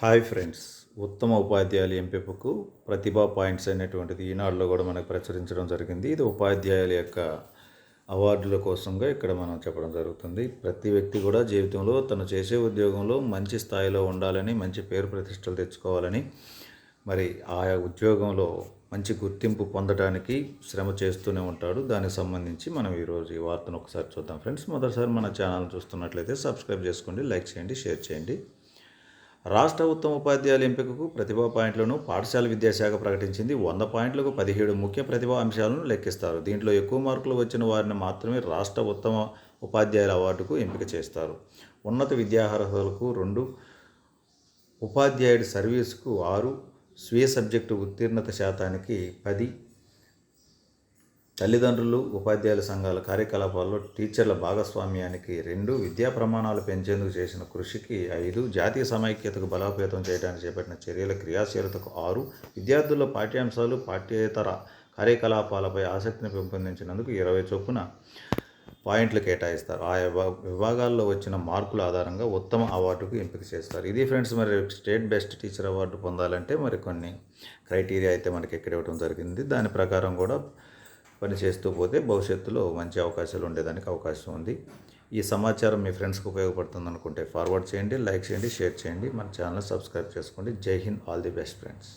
Hi friends. ఉత్తమ ఉపాధ్యాయుల ఎంపికకు ప్రతిభా పాయింట్స్ అనేటువంటిది ఈనాడులో కూడా మనకు ప్రచురించడం జరిగింది. ఇది ఉపాధ్యాయుల యొక్క అవార్డుల కోసంగా ఇక్కడ మనం చెప్పడం జరుగుతుంది. ప్రతి వ్యక్తి కూడా జీవితంలో తను చేసే ఉద్యోగంలో మంచి స్థాయిలో ఉండాలని మంచి పేరు ప్రతిష్టలు తెచ్చుకోవాలని మరి ఆయా ఉద్యోగంలో మంచి గుర్తింపు పొందడానికి శ్రమ చేస్తూనే ఉంటాడు. దానికి సంబంధించి మనం ఈరోజు ఈ వార్తను ఒకసారి చూద్దాం. ఫ్రెండ్స్ మొదటిసారి మన ఛానల్ చూస్తున్నట్లయితే సబ్స్క్రైబ్ చేసుకోండి లైక్ చేయండి షేర్ చేయండి. రాష్ట్ర ఉత్తమ ఉపాధ్యాయుల ఎంపికకు ప్రతిభా పాయింట్లను పాఠశాల విద్యాశాఖ ప్రకటించింది. వంద పాయింట్లకు పదిహేడు ముఖ్య ప్రతిభా అంశాలను లెక్కిస్తారు. దీంట్లో ఎక్కువ మార్కులు వచ్చిన వారిని మాత్రమే రాష్ట్ర ఉత్తమ ఉపాధ్యాయుల అవార్డుకు ఎంపిక చేస్తారు. ఉన్నత విద్యార్హతలకు రెండు ఉపాధ్యాయుడి సర్వీసుకు ఆరు స్వీయ సబ్జెక్టు ఉత్తీర్ణత శాతానికి పది తల్లిదండ్రులు ఉపాధ్యాయుల సంఘాల కార్యకలాపాల్లో టీచర్ల భాగస్వామ్యానికి రెండు విద్యా ప్రమాణాలు పెంచేందుకు చేసిన కృషికి ఐదు జాతీయ సమైక్యతకు బలోపేతం చేయడానికి చేపట్టిన చర్యల క్రియాశీలతకు ఆరు విద్యార్థుల పాఠ్యాంశాలు పాఠ్యేతర కార్యకలాపాలపై ఆసక్తిని పెంపొందించినందుకు ఇరవై చొప్పున పాయింట్లు కేటాయిస్తారు. ఆయా విభాగాల్లో వచ్చిన మార్కుల ఆధారంగా ఉత్తమ అవార్డుకు ఎంపిక చేస్తారు. ఇది ఫ్రెండ్స్ మరి స్టేట్ బెస్ట్ టీచర్ అవార్డు పొందాలంటే మరి కొన్ని క్రైటీరియా అయితే మనకి ఎక్కడ ఇవ్వడం జరిగింది. దాని ప్రకారం కూడా పని చేస్తూ పోతే భవిష్యత్తులో మంచి అవకాశాలు ఉండేదానికి అవకాశం ఉంది. ఈ సమాచారం మీ ఫ్రెండ్స్కి ఉపయోగపడుతుంది అనుకుంటే ఫార్వర్డ్ చేయండి లైక్ చేయండి షేర్ చేయండి. మన ఛానల్ సబ్స్క్రైబ్ చేసుకోండి. Jai Hind all the best friends